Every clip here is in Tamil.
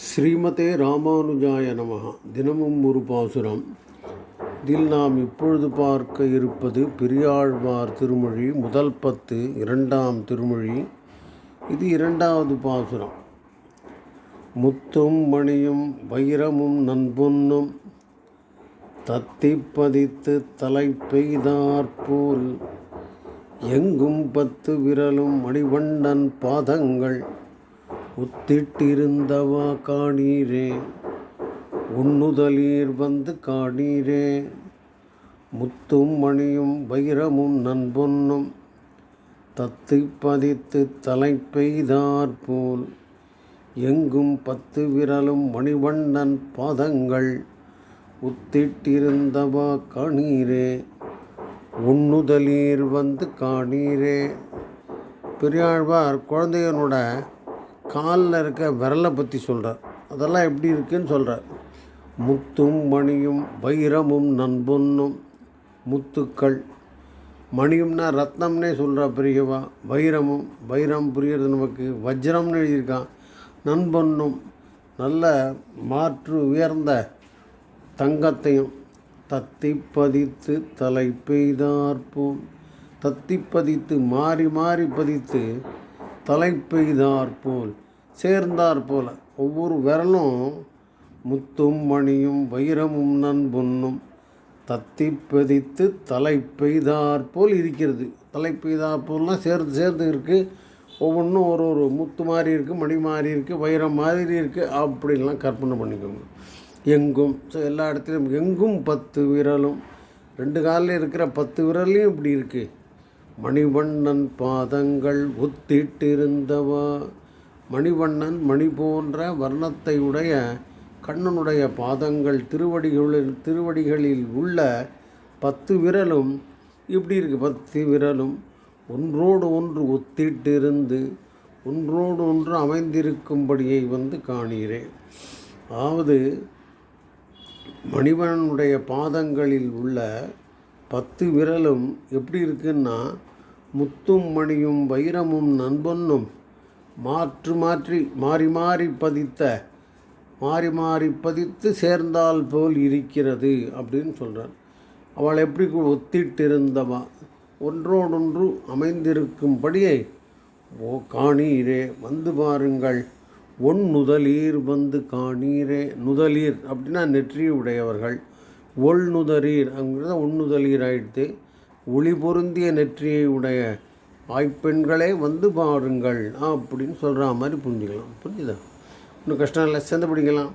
ஸ்ரீமதே ராமானுஜாய நமக தினமும் ஒரு பாசுரம். இதில் நாம் இப்பொழுது பார்க்க இருப்பது பெரியாழ்வார் திருமொழி முதல் பத்து இரண்டாம் திருமொழி. இது இரண்டாவது பாசுரம். முத்தும் மணியும் வைரமும் நண்பொன்னும் தத்தி பதித்து தலை பெய்தாற்போல் எங்கும் பத்து விரலும் மணிவண்டன் பாதங்கள். உத்திட்டிருந்தவா காணீரே உண்ணுதலீர் வந்து காணீரே. முத்தும் மணியும் வைரமும் நண்பொன்னும் தத்து பதித்து தலை பெய்தாற்போல் எங்கும் பத்து விரலும் மணிவண்ணன் பாதங்கள் உத்திட்டிருந்தவா காணீரே உண்ணுதலீர் வந்து காணீரே. பெரியாழ்வார் குழந்தையனோட காலில் இருக்க விரலை பற்றி சொல்கிறார். அதெல்லாம் எப்படி இருக்குன்னு சொல்கிறார். முத்தும் மணியும் வைரமும் நண்பொன்னும் முத்துக்கள். மணியும்னா ரத்னம்னே சொல்கிறா பெரியவா. வைரமும் வைரம் புரியுறது நமக்கு வஜ்ரம்னு எழுதியிருக்கான். நண்பொன்னும் நல்ல மாற்று உயர்ந்த தங்கத்தையும் தத்தி பதித்து தலை பெய்தார்போம். தத்தி பதித்து மாறி மாறி பதித்து தலைப்பெய்தார் போல் சேர்ந்தார் போல. ஒவ்வொரு விரலும் முத்தும் மணியும் வைரமும் நண்பொன்னும் தத்தி பதித்து தலை பெய்தார் போல் இருக்கிறது. தலை பெய்தார் போல்லாம் சேர்ந்து சேர்ந்து இருக்குது ஒவ்வொன்றும் ஒரு ஒரு முத்து மாதிரி இருக்குது மணி மாதிரி இருக்குது வைரம் மாதிரி இருக்குது அப்படின்லாம் கற்பனை பண்ணிக்கோங்க. எங்கும் ஸோ எல்லா இடத்துலையும் எங்கும் பத்து விரலும். ரெண்டு காலில் இருக்கிற பத்து விரலையும் இப்படி இருக்குது மணிவண்ணன் பாதங்கள் ஒத்திட்டிருந்தவா மணிவண்ணன் மணி போன்ற வர்ணத்தை உடைய கண்ணனுடைய பாதங்கள் திருவடிகளில் திருவடிகளில் உள்ள பத்து விரலும் இப்படி இருக்கு பத்து விரலும் ஒன்றோடு ஒன்று ஒத்திட்டிருந்து ஒன்றோடு ஒன்று அமைந்திருக்கும்படியை வந்து காணீரேன் அதாவது மணிவண்ணனுடைய பாதங்களில் உள்ள பத்து விரலும் எப்படி இருக்குன்னா முத்தும் மணியும் வைரமும் நண்பொன்னும் மாற்று மாற்றி மாறி மாறி பதித்த மாறி மாறி பதித்து சேர்ந்தால் போல் இருக்கிறது அப்படின்னு சொல்கிறார் அவள் எப்படி ஒத்திட்டிருந்தவா? ஒன்றோடொன்று அமைந்திருக்கும்படியே ஓ காணீரே வந்து பாருங்கள். ஒன் நுதலீர் வந்து காணீரே. நுதலீர் அப்படின்னா நெற்றி உடையவர்கள் ஒள் நுதலீர் அங்கிறத ஒன்னுதலீர் ஆயிடுத்து ஒளி பொருந்திய நெற்றியை உடைய ஆய்ப்பெண்களே வந்து பாருங்கள். அப்படின்னு சொல்கிற மாதிரி புரிஞ்சுக்கலாம். புரிஞ்சுதா? இன்னும் கஷ்டம் இல்லை. சேர்ந்து பிடிக்கலாம்.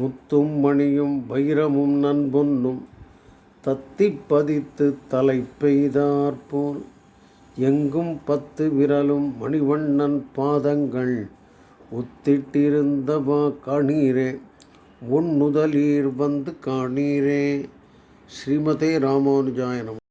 முத்தும் மணியும் வைரமும் நண்பொன்னும் தத்தி பதித்து தலை பெய்தாற்போல் எங்கும் பத்து விரலும் மணிவண்ணன் பாதங்கள் ஒத்திட்டிருந்தவா உன் முதலீர் வந்து காணீரே. ஸ்ரீமதே ராமானுஜாயனம்.